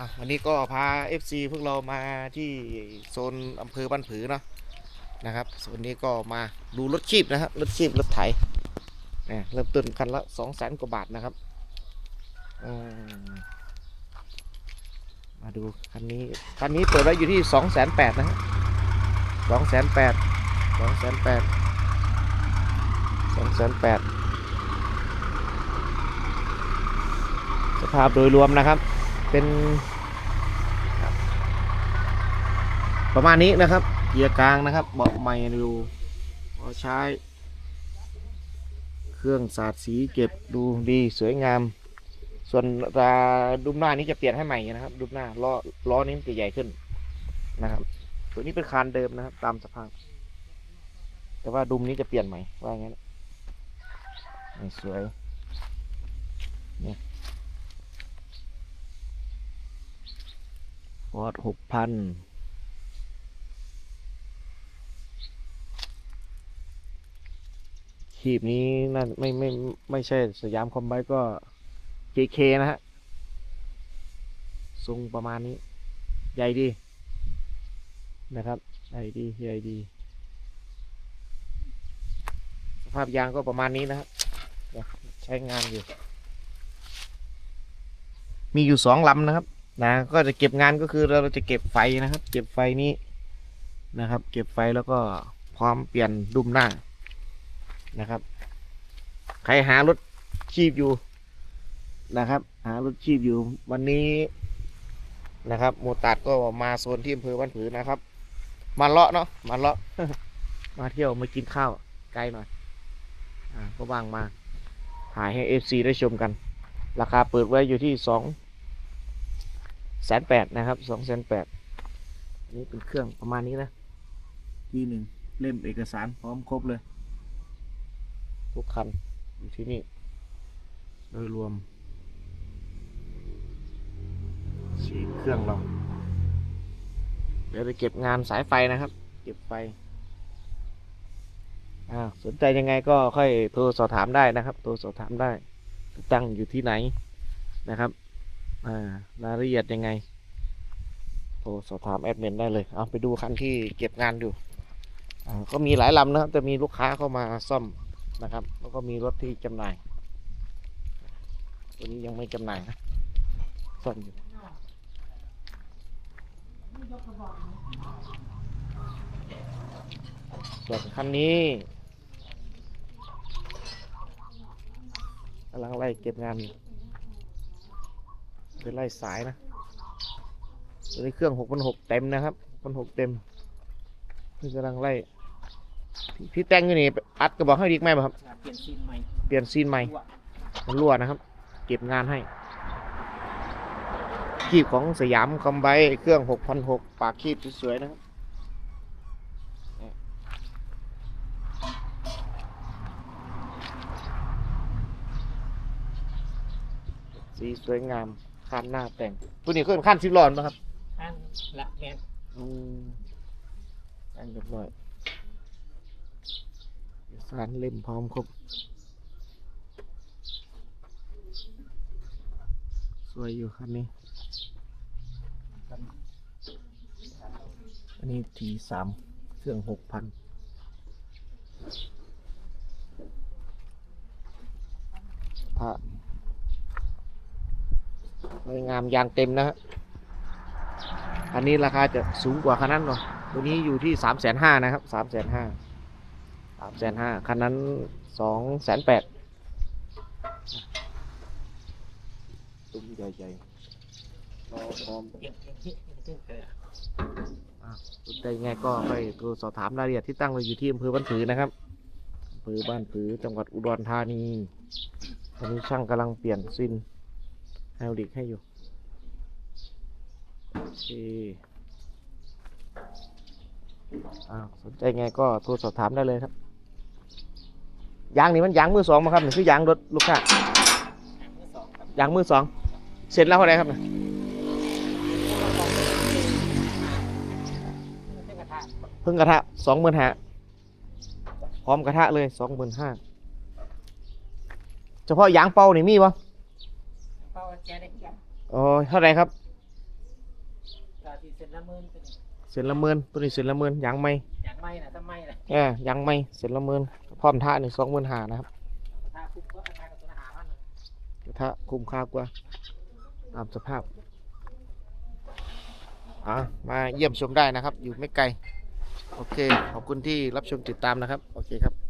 อะวันนี้ก็พา FC พวกเรามาที่โซนอำเภอบ้านผือเนาะนะครับส่วนนี้ก็มาดูรถคีบนะครับรถคีบรถไถเนี่ยเริ่มต้นคันละสองแสนกว่าบาทนะครับมาดูคันนี้คันนี้เปิดไว้อยู่ที่สองแสนแปดนะสองแสนแปดสองแสนแปดสองแสนแปดสภาพโดยรวมนะครับ เป็น ประมาณนี้นะครับ เกียร์กลางนะครับ เบาะใหม่ดูพอใช้เครื่องสาดสีเก็บดูดีสวยงาม ส่วนราดุมหน้านี้จะเปลี่ยนให้ใหม่นะครับ ดุมหน้าล้อล้อนี้จะใหญ่ขึ้นนะครับ ตัวนี้เป็นคานเดิมนะครับ ตามสภาพ แต่ว่าดุมนี้จะเปลี่ยนใหม่ว่าอย่างนั้นสวยเนี่ย ฟอร์ดหกพันขีบนี้น่าไม่ไม่ไม่ใช่สยามคอมไบก็ JK นะฮะทรงประมาณนี้ ใหญ่ดี นะครับใหญ่ดีใหญ่ดี สภาพยางก็ประมาณนี้นะครับใช้งานอยู่ มีอยู่สองลำนะครับ นะก็จะเก็บงานก็คือเราจะเก็บไฟนะครับ เก็บไฟนี้นะครับ เก็บไฟแล้วก็พร้อมเปลี่ยนดุมหน้านะครับ ใครหารถชีพอยู่นะครับ หารถชีพอยู่ วันนี้นะครับโมตัดก็มาโซนที่อำเภอบ้านผือนะครับ มาเลาะเนาะมาเลาะมาเที่ยวมากินข้าวไกลหน่อยอ่าก็ว่างมาถ่ายให้ FC ได้ชมกัน ราคาเปิดไว้อยู่ที่สอง แสนแปดนะครับสองแสนแปดนี่เป็นเครื่องประมาณนี้นะที่หนึ่งเล่มเอกสารพร้อมครบเลย ทุกคันอยู่ที่นี่ โดยรวมสีเครื่องเรา เดี๋ยวไปเก็บงานสายไฟนะครับ เก็บไฟอ่าสนใจยังไงก็ค่อยโทรสอบถามได้นะครับ โทรสอบถามได้ ตั้งอยู่ที่ไหนนะครับ อ่ารายละเอียดยังไงโทรสอบถามแอดมินได้เลย เอาไปดูคันที่เก็บงานอยู่ก็มีหลายลำนะครับ จะมีลูกค้าเข้ามาซ่อมนะครับ แล้วก็มีรถที่จำหน่าย ตัวนี้ยังไม่จำหน่ายนะซ่อมอยู่ส่วนคันนี้กำลังไล่เก็บงานอยู่ เป็นไล่สายนะตัวนี้เครื่องหกพันหกเต็มนะครับพันหกเต็มนี่กำลังไล่พี่แต่งอยู่นี่อัดกระบอกให้ดีกไหมครับ เปลี่ยนซีนใหม่ เปลี่ยนซีนใหม่มันรั่วนะครับ เก็บงานให้คีบของสยามคอมไบเครื่องหกพันหกปากคีบสวยๆนะครับสีสวยงาม คานหน้าแต่งตัวนี้เครื่องขั้นสิบหลอนนะครับอันละแมนอืมแต่งเรียบร้อยเอกสารเล่มพร้อมครบ สวยอยู่คันนี้ อันนี้ทีสามเครื่องหกพันพระส วยงามยางเต็มนะฮะอันนี้ราคาจะสูงกว่าคันนั้นหน่อยตัวนี้อยู่ที่สามแสนห้านะครับสามแสนห้าสามแสนห้าคันนั้นสองแสนแปดตุ้มใหญ่ๆรอพร้อมเปลี่ยนเปลี่ยนที่เปลี่ยนที่เออสนใจยังไงก็ไปโทรสอบถามรายละเอียดที่ตั้งไว้อยู่ที่อำเภอบ้านผือนะครับอำเภอบ้านผือจังหวัดอุดรธานีตอนนี้ช่างกำลังเปลี่ยนซิน ไฮดรอลิกให้อยู่โอเคอ้าวสนใจไงก็โทรสอบถามได้เลยครับยางนี่มันยางมือสองมาครับนี่คือยางรถลูกค้ายางมือสองเสร็จแล้วเท่าไรครับเนี่ยเพิ่งกระทะสองหมื่นห้าพร้อมกระทะเลยสองหมื่นห้าเฉพาะยางเป่านี่มีปะ เป้าแกได้ยังอ๋อเท่าไหรครับนละหมื่นเป็นเสร็จละหมื่นตัวนี้เสร็จละหมื่นยังไม่อย่างไม่นะถ้าไม่นะเออยังไม่เสร็จละหมื่นพร้อมท่าหนึ่งสองหมื่นหานะครับ ถ้าคุกก็ราคากับตัวหาพันนะถ้าคุ้มค่ากว่าตามสภาพอะมาเยี่ยมชมได้นะครับ อยู่ไม่ไกล โอเค ขอบคุณที่รับชมติดตามนะครับ โอเคครับ